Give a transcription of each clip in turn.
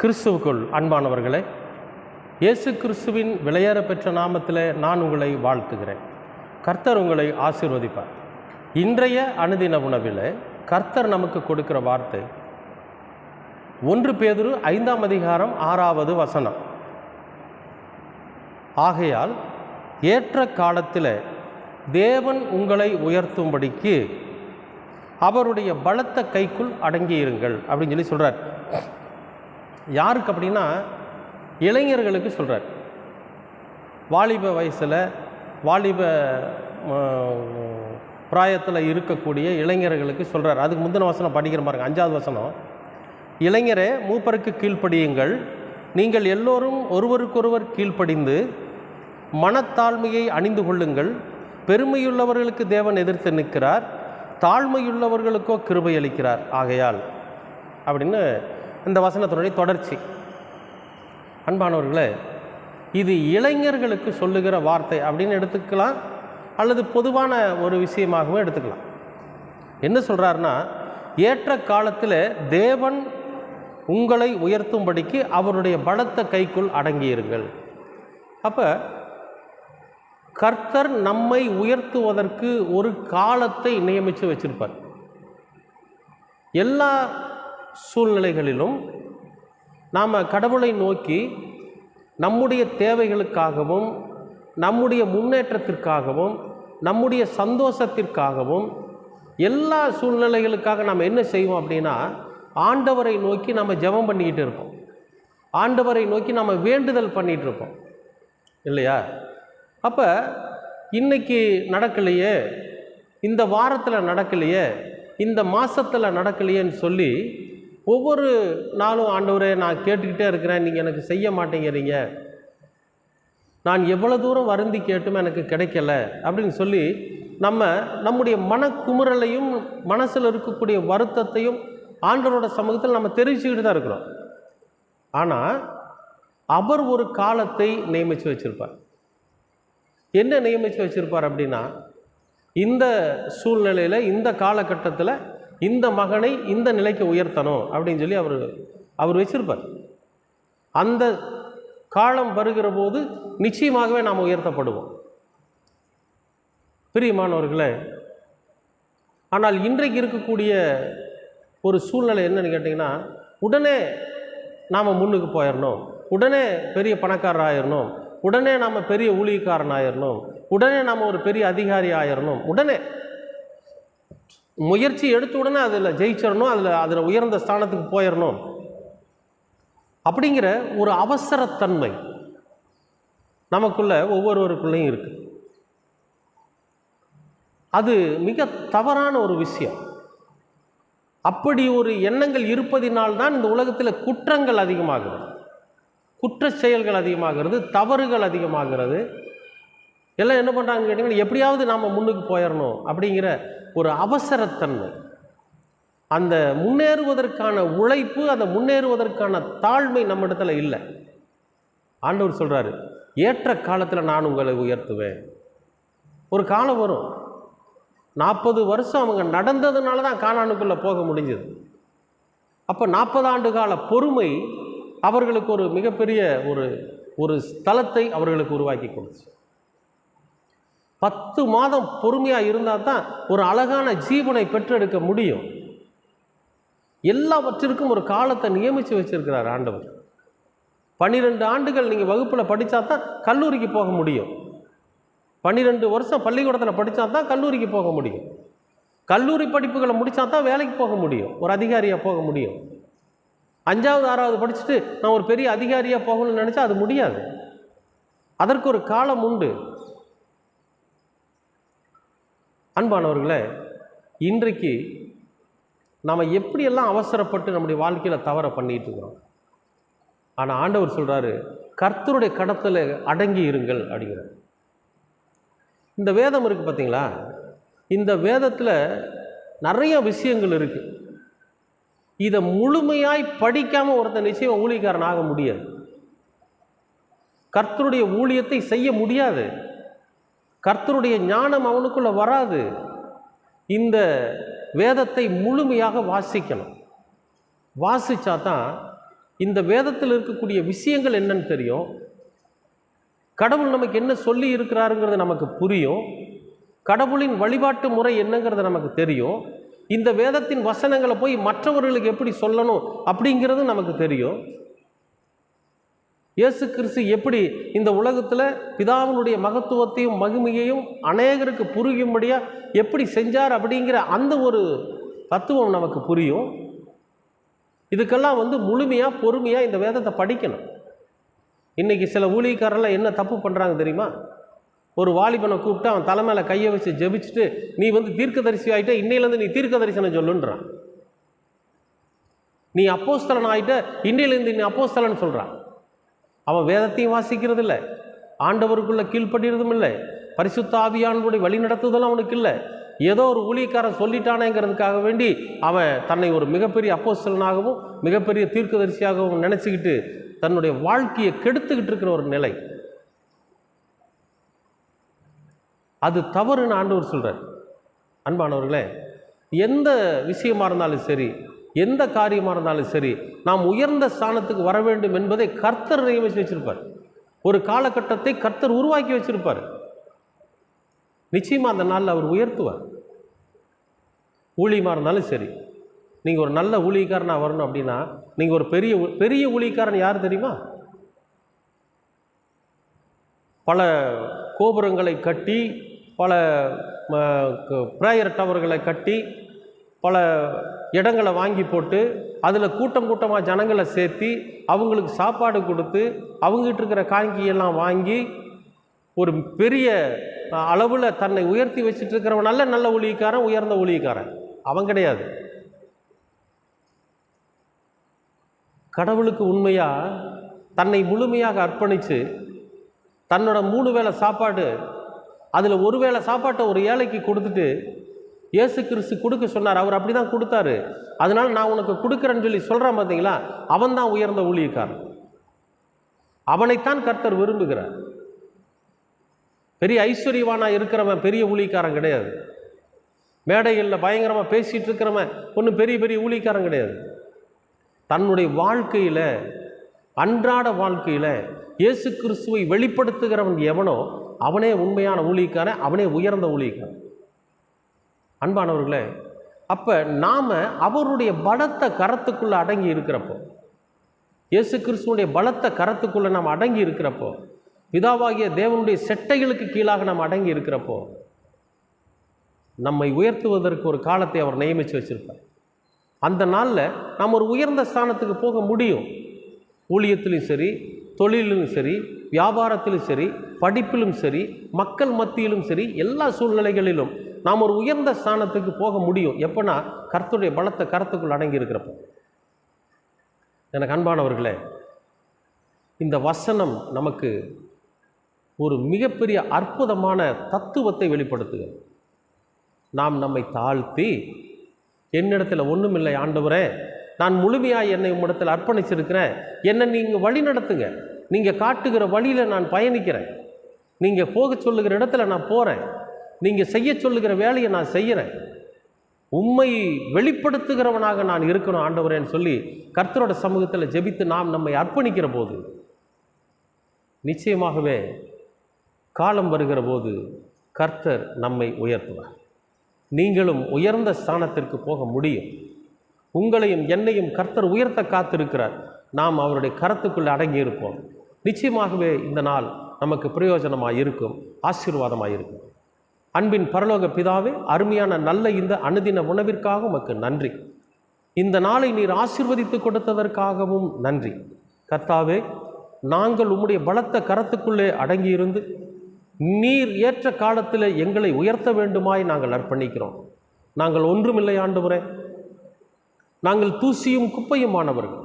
கிறிஸ்துவுக்குள் அன்பானவர்களே இயேசு கிறிஸ்துவின் விளையாற பெற்ற நாமத்தில் நான் உங்களை வாழ்த்துகிறேன். கர்த்தர் உங்களை ஆசீர்வதிப்பார். இன்றைய அனுதின உணவில் கர்த்தர் நமக்கு கொடுக்கிற வார்த்தை ஒன்று பேதுரு ஐந்தாம் அதிகாரம் ஆறாவது வசனம். ஆகையால் ஏற்ற காலத்தில் தேவன் உங்களை உயர்த்தும்படிக்கு அவருடைய பலத்த கைக்குள் அடங்கியிருங்கள் அப்படின்னு சொல்லி சொல்கிறார் யாருக்கு அப்படின்னா இளைஞர்களுக்கு சொல்கிறார் வாலிப வயசில் வாலிப பிராயத்தில் இருக்கக்கூடிய இளைஞர்களுக்கு சொல்கிறார் அதுக்கு முந்தின வசனம் படிக்கிற பாருங்க அஞ்சாவது வசனம். இளைஞரே மூப்பருக்கு கீழ்ப்படியுங்கள். நீங்கள் எல்லோரும் ஒருவருக்கொருவர் கீழ்ப்படிந்து மனத்தாழ்மையை அணிந்து கொள்ளுங்கள். பெருமையுள்ளவர்களுக்கு தேவன் எதிர்த்து நிற்கிறார். தாழ்மையுள்ளவர்களுக்கோ கிருபை அளிக்கிறார். ஆகையால் அப்படின்னு இந்த வசனத்தினுடைய தொடர்ச்சி. அன்பானவர்களே இது இளைஞர்களுக்கு சொல்லுகிற வார்த்தை அப்படின்னு எடுத்துக்கலாம் அல்லது பொதுவான ஒரு விஷயமாகவும் எடுத்துக்கலாம். என்ன சொல்கிறாருன்னா ஏற்ற காலத்தில் தேவன் உங்களை உயர்த்தும்படிக்கு அவருடைய பலத்த கைக்குள் அடங்கியிருங்கள். அப்போ கர்த்தர் நம்மை உயர்த்துவதற்கு ஒரு காலத்தை நியமித்து வச்சிருப்பார். எல்லா சூழ்நிலைகளிலும் நாம் கடவுளை நோக்கி நம்முடைய தேவைகளுக்காகவும் நம்முடைய முன்னேற்றத்திற்காகவும் நம்முடைய சந்தோஷத்திற்காகவும் எல்லா சூழ்நிலைகளுக்காக நாம் என்ன செய்வோம் அப்படின்னா ஆண்டவரை நோக்கி நம்ம ஜெபம் பண்ணிக்கிட்டு இருப்போம். ஆண்டவரை நோக்கி நம்ம வேண்டுதல் பண்ணிகிட்டு இருப்போம். இல்லையா? அப்போ இன்றைக்கி நடக்கலையே இந்த வாரத்தில் நடக்கலையே இந்த மாதத்தில் நடக்கலையேன்னு சொல்லி ஒவ்வொரு நாளும் ஆண்டவரே நான் கேட்டுக்கிட்டே இருக்கிறேன் நீங்கள் எனக்கு செய்ய மாட்டேங்கிறீங்க. நான் எவ்வளோ தூரம் வருந்தி கேட்டும் எனக்கு கிடைக்கல அப்படின்னு சொல்லி நம்ம நம்முடைய மனக்குமுறலையும் மனசில் இருக்கக்கூடிய வருத்தத்தையும் ஆண்டவரோட சமூகத்தில் நம்ம தெரிவிச்சுக்கிட்டு தான் இருக்கிறோம். ஆனால் அவர் ஒரு காலத்தை நியமித்து வச்சுருப்பார். என்ன நியமித்து வச்சுருப்பார் அப்படின்னா இந்த சூழ்நிலையில் இந்த காலகட்டத்தில் இந்த மகனை இந்த நிலைக்கு உயர்த்தணும் அப்படின்னு சொல்லி அவர் அவர் வச்சிருப்பார். அந்த காலம் வருகிற போது நிச்சயமாகவே நாம் உயர்த்தப்படுவோம். பிரியமானவர்களே ஆனால் இன்றைக்கு இருக்கக்கூடிய ஒரு சூழ்நிலை என்னன்னு கேட்டிங்கன்னா உடனே நாம் முன்னுக்கு போயிடணும் உடனே பெரிய பணக்காரர் ஆயிடணும் உடனே நாம் பெரிய ஊழியக்காரன் ஆயிடணும் உடனே நாம் ஒரு பெரிய அதிகாரி ஆயிடணும் உடனே முயற்சி எடுத்த உடனே அதில் ஜெயிச்சிடணும் அதில் அதில் உயர்ந்த ஸ்தானத்துக்கு போயிடணும். அப்படிங்கிற ஒரு அவசரத்தன்மை நமக்குள்ள ஒவ்வொருவருக்குள்ளேயும் இருக்கு. அது மிக தவறான ஒரு விஷயம். அப்படி ஒரு எண்ணங்கள் இருப்பதினால்தான் இந்த உலகத்தில் குற்றங்கள் அதிகமாகிறது. குற்ற செயல்கள் அதிகமாகிறது தவறுகள் அதிகமாகிறது. எல்லாம் என்ன பண்ணுறாங்க கேட்டிங்கன்னா எப்படியாவது நாம் முன்னுக்கு போயிடணும் அப்படிங்கிற ஒரு அவசரத்தன்மை. அந்த முன்னேறுவதற்கான உழைப்பு அந்த முன்னேறுவதற்கான தாழ்மை நம்ம இடத்துல இல்லை. ஆண்டவர் சொல்கிறாரு ஏற்ற காலத்தில் நான் உங்களை உயர்த்துவேன். ஒரு காலம் வரும். நாற்பது வருஷம் அவங்க நடந்ததுனால தான் காணானுக்குள்ளே போக முடிஞ்சது. அப்போ நாற்பது ஆண்டு கால பொறுமை அவர்களுக்கு ஒரு மிகப்பெரிய ஒரு ஒரு ஸ்தலத்தை அவர்களுக்கு உருவாக்கி கொடுத்துச்சு. பத்து மாதம் பொறுமையாக இருந்தால் தான் ஒரு அழகான ஜீவனை பெற்றெடுக்க முடியும். எல்லாவற்றிற்கும் ஒரு காலத்தை நியமித்து வச்சிருக்கிறார் ஆண்டவர். பன்னிரெண்டு ஆண்டுகள் நீங்கள் வகுப்பில் படித்தா தான் கல்லூரிக்கு போக முடியும். பன்னிரெண்டு வருஷம் பள்ளிக்கூடத்தில் படித்தா தான் கல்லூரிக்கு போக முடியும். கல்லூரி படிப்புகளை முடித்தா தான் வேலைக்கு போக முடியும். ஒரு அதிகாரியாக போக முடியும். அஞ்சாவது ஆறாவது படிச்சுட்டு நான் ஒரு பெரிய அதிகாரியாக போகணும்னு நினச்சா அது முடியாது. அதற்கு ஒரு காலம் உண்டு. அன்பானவர்களே இன்றைக்கு நாம் எப்படியெல்லாம் அவசரப்பட்டு நம்முடைய வாழ்க்கையில் தவற பண்ணிகிட்டு இருக்கிறோம்? ஆனால் ஆண்டவர் சொல்கிறாரு கர்த்தருடைய கடத்தில் அடங்கி இருங்கள் அப்படிங்கிறார். இந்த வேதம் இருக்குது பார்த்தீங்களா இந்த வேதத்தில் நிறைய விஷயங்கள் இருக்குது இதை முழுமையாய் படிக்காமல் ஒருத்தன் நிச்சயம் ஊழியக்காரன் ஆக முடியாது. கர்த்தருடைய ஊழியத்தை செய்ய முடியாது. கர்த்தருடைய ஞானம் அவனுக்குள்ளே வராது. இந்த வேதத்தை முழுமையாக வாசிக்கணும். வாசித்தா தான் இந்த வேதத்தில் இருக்கக்கூடிய விஷயங்கள் என்னன்னு தெரியும். கடவுள் நமக்கு என்ன சொல்லி இருக்கிறாருங்கிறது நமக்கு புரியும். கடவுளின் வழிபாட்டு முறை என்னங்கிறது நமக்கு தெரியும். இந்த வேதத்தின் வசனங்களை போய் மற்றவர்களுக்கு எப்படி சொல்லணும் அப்படிங்கிறது நமக்கு தெரியும். இயேசு கிறிஸ்து எப்படி இந்த உலகத்தில் பிதாவினுடைய மகத்துவத்தையும் மகிமையையும் அநேகருக்கு புரியும்படியாக எப்படி செஞ்சார் அப்படிங்கிற அந்த ஒரு தத்துவம் நமக்கு புரியும். இதுக்கெல்லாம் வந்து முழுமையாக பொறுமையாக இந்த வேதத்தை படிக்கணும். இன்றைக்கி சில ஊழியக்காரெல்லாம் என்ன தப்பு பண்ணுறாங்க தெரியுமா? ஒரு வாலிபனை கூப்பிட்டு அவன் தலைமையில் கையை வச்சு ஜெபிச்சுட்டு நீ வந்து தீர்க்கதரிசி ஆகிட்ட இன்னையிலேருந்து நீ தீர்க்க தரிசனம் சொல்லுன்றான். நீ அப்போஸ்தலன் ஆகிட்ட இன்னையிலேருந்து நீ அப்போஸ்தலன் சொல்கிறான் அவன் வேதத்தையும் வாசிக்கிறது இல்லை ஆண்டவருக்குள்ள கீழ்ப்படிறதும் இல்லை பரிசுத்த ஆவியானுடைய வழிநடத்துதலும் அவனுக்கு இல்லை ஏதோ ஒரு ஊழியக்காரன் சொல்லிட்டானேங்கிறதுக்காக வேண்டி அவன் தன்னை ஒரு மிகப்பெரிய அப்போஸ்தலனாகவும் மிகப்பெரிய தீர்க்கதரிசியாகவும் நினச்சிக்கிட்டு தன்னுடைய வாழ்க்கையை கெடுத்துக்கிட்டு இருக்கிற ஒரு நிலை. அது தவறுன்னு ஆண்டவர் சொல்கிறார் அன்பானவர்களே எந்த விஷயமா இருந்தாலும் சரி எந்த காரியமாக இருந்தாலும் சரி நாம் உயர்ந்த ஸ்தானத்துக்கு வர வேண்டும் என்பதை கர்த்தர் நியமித்து வச்சிருப்பார். ஒரு காலகட்டத்தை கர்த்தர் உருவாக்கி வச்சிருப்பார். நிச்சயமாக அந்த நாளில் அவர் உயர்த்துவார். ஊழியமாக இருந்தாலும் சரி நீங்கள் ஒரு நல்ல ஊழியக்காரனாக வரணும் அப்படின்னா நீங்கள் ஒரு பெரிய பெரிய ஊழியக்காரன் யார் தெரியுமா? பல கோபுரங்களை கட்டி பல ப்ரேயர் டவர்களை கட்டி பல இடங்களை வாங்கி போட்டு அதில் கூட்டம் கூட்டமாக ஜனங்களை சேர்த்தி அவங்களுக்கு சாப்பாடு கொடுத்து அவங்ககிட்ட இருக்கிற காங்கியெல்லாம் வாங்கி ஒரு பெரிய அளவில் தன்னை உயர்த்தி வச்சுட்டு இருக்கிறவன் நல்ல நல்ல ஊழியக்காரன் உயர்ந்த ஊழியக்காரன். அவன் கிடையாது. கடவுளுக்கு உண்மையாக தன்னை முழுமையாக அர்ப்பணித்து தன்னோட மூணு வேளை சாப்பாடு அதில் ஒரு வேளை சாப்பாட்டை ஒரு ஏழைக்கு கொடுத்துட்டு இயேசு கிறிஸ்து கொடுக்க சொன்னார். அவர் அப்படி தான் கொடுத்தாரு. அதனால் நான் உனக்கு கொடுக்குறேன்னு சொல்லி சொல்கிறான் பார்த்தீங்களா அவன் தான் உயர்ந்த ஊழியக்காரன். அவனைத்தான் கர்த்தர் விரும்புகிறார். பெரிய ஐஸ்வர்யவானா இருக்கிறவன் பெரிய ஊழியக்காரன் கிடையாது. மேடைகளில் பயங்கரமாக பேசிகிட்டு இருக்கிறவன் ஒன்றும் பெரிய பெரிய ஊழியக்காரன் கிடையாது. தன்னுடைய வாழ்க்கையில் அன்றாட வாழ்க்கையில் இயேசு கிறிஸ்துவை வெளிப்படுத்துகிறவன் எவனோ அவனே உண்மையான ஊழியக்காரன் அவனே உயர்ந்த ஊழியக்காரன். அன்பானவர்களே அப்போ நாம் அவருடைய பலத்த கரத்துக்குள்ளே அடங்கி இருக்கிறப்போ இயேசு கிறிஸ்துவனுடைய பலத்த கரத்துக்குள்ளே நாம் அடங்கி இருக்கிறப்போ பிதாவாகிய தேவனுடைய செட்டைகளுக்கு கீழாக நாம் அடங்கி இருக்கிறப்போ நம்மை உயர்த்துவதற்கு ஒரு காலத்தை அவர் நியமித்து வச்சுருப்பார். அந்த நாளில் நாம் ஒரு உயர்ந்த ஸ்தானத்துக்கு போக முடியும். ஊழியத்திலும் சரி தொழிலும் சரி வியாபாரத்திலும் சரி படிப்பிலும் சரி மக்கள் மத்தியிலும் சரி எல்லா சூழ்நிலைகளிலும் நாம் ஒரு உயர்ந்த ஸ்தானத்துக்கு போக முடியும். எப்போனா கர்த்தருடைய பலத்தை கரத்துக்குள் அடங்கி இருக்கிறப்போ எனக்கு அன்பானவர்களே இந்த வசனம் நமக்கு ஒரு மிகப்பெரிய அற்புதமான தத்துவத்தை வெளிப்படுத்துகிறது. நாம் நம்மை தாழ்த்தி என்னிடத்தில் ஒன்றுமில்லை ஆண்டவரே நான் முழுமையாக என்னை உம்மிடத்தில் அர்ப்பணிச்சிருக்கிறேன். என்னை நீங்கள் வழி நடத்துங்க. நீங்கள் காட்டுகிற வழியில் நான் பயணிக்கிறேன். நீங்கள் போக சொல்லுகிற இடத்துல நான் போகிறேன் நீங்கள் செய்ய சொல்லுகிற வேலையை நான் செய்கிறேன் உண்மை வெளிப்படுத்துகிறவனாக நான் இருக்கணும் ஆண்டவரேன்னு சொல்லி கர்த்தரோட சமூகத்தில் ஜெபித்து நாம் நம்மை அர்ப்பணிக்கிற போது நிச்சயமாகவே காலம் வருகிற போது கர்த்தர் நம்மை உயர்த்துவார். நீங்களும் உயர்ந்த ஸ்தானத்திற்கு போக முடியும். உங்களையும் என்னையும் கர்த்தர் உயர்த்த காத்திருக்கிறார். நாம் அவருடைய கரத்துக்குள் அடங்கியிருப்போம். நிச்சயமாகவே இந்த நாள் நமக்கு பிரயோஜனமாக இருக்கும் ஆசீர்வாதமாக இருக்கும் அன்பின் பரலோக பிதாவே அருமையான நல்ல இந்த அனுதின உணவிற்காக உமக்கு நன்றி. இந்த நாளை நீர் ஆசீர்வதித்து கொடுத்ததற்காகவும் நன்றி. கர்த்தாவே நாங்கள் உம்முடைய பலத்த கரத்துக்குள்ளே அடங்கியிருந்து நீர் ஏற்ற காலத்தில் எங்களை உயர்த்த வேண்டுமாய் நாங்கள் அர்ப்பணிக்கிறோம். நாங்கள் ஒன்றுமில்லை ஆண்டவரே. நாங்கள் தூசியும் குப்பையுமானவர்கள்.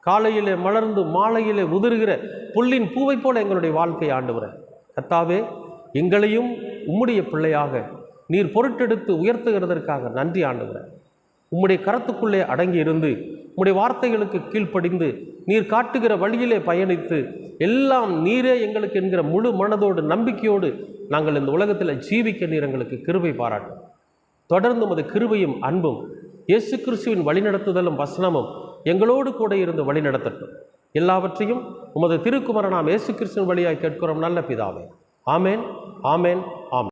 காலையிலே மலர்ந்து மாலையிலே உதிர்கிற புல்லின் பூவைப் போல எங்களுடைய வாழ்க்கை ஆண்டவரே. கத்தாவே எங்களையும் உம்முடைய பிள்ளையாக நீர் பொருட்டெடுத்து உயர்த்துகிறதற்காக நன்றி ஆண்டுகிறேன் உம்முடைய கரத்துக்குள்ளே அடங்கி இருந்து உம்முடைய வார்த்தைகளுக்கு கீழ்ப்படிந்து நீர் காட்டுகிற வழியிலே பயணித்து எல்லாம் நீரே எங்களுக்கு என்கிற முழு மனதோடு நம்பிக்கையோடு நாங்கள் இந்த உலகத்தில் ஜீவிக்க நீர் எங்களுக்கு கிருபை பாராட்டும். தொடர்ந்து உமது கிருபையும் அன்பும் இயேசு கிறிஸ்துவின் வழிநடத்துதலும் வசனமும் எங்களோடு கூட இருந்து வழிநடத்தட்டும். எல்லாவற்றையும் உமது திருக்குமரனாம் இயேசு கிறிஸ்துவின் வழியாக கேட்கிறோம் நல்ல பிதாவே. Amen amen amen.